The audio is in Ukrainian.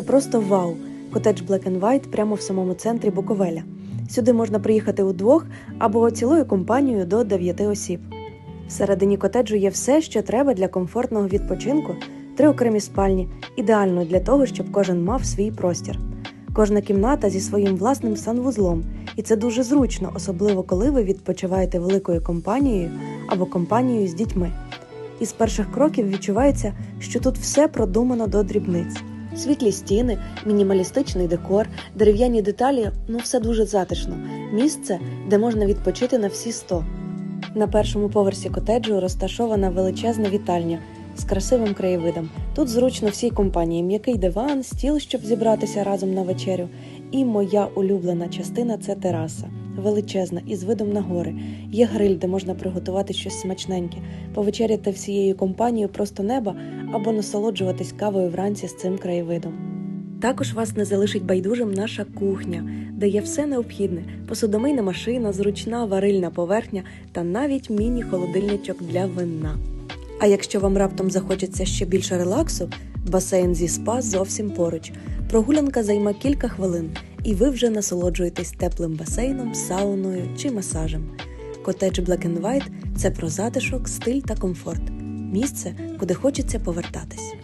Це просто вау! Котедж Black and White прямо в самому центрі Буковеля. Сюди можна приїхати удвох або цілою компанією до 9 осіб. Всередині котеджу є все, що треба для комфортного відпочинку, три окремі спальні, ідеально для того, щоб кожен мав свій простір. Кожна кімната зі своїм власним санвузлом, і це дуже зручно, особливо коли ви відпочиваєте великою компанією або компанією з дітьми. Із перших кроків відчувається, що тут все продумано до дрібниць. Світлі стіни, мінімалістичний декор, дерев'яні деталі ну все дуже затишно. Місце, де можна відпочити на всі сто. На першому поверсі котеджу розташована величезна вітальня з красивим краєвидом. Тут зручно всій компанії м'який диван, стіл, щоб зібратися разом на вечерю. І моя улюблена частина це тераса. Величезна, із видом на гори. Є гриль, де можна приготувати щось смачненьке, повечеряти всією компанією просто неба або насолоджуватись кавою вранці з цим краєвидом. Також вас не залишить байдужим наша кухня, де є все необхідне: посудомийна машина, зручна варильна поверхня та навіть міні-холодильничок для вина. А якщо вам раптом захочеться ще більше релаксу, басейн зі спа зовсім поруч. Прогулянка займе кілька хвилин, і ви вже насолоджуєтесь теплим басейном, сауною чи масажем. Котедж Black and White – це про затишок, стиль та комфорт. Місце, куди хочеться повертатись.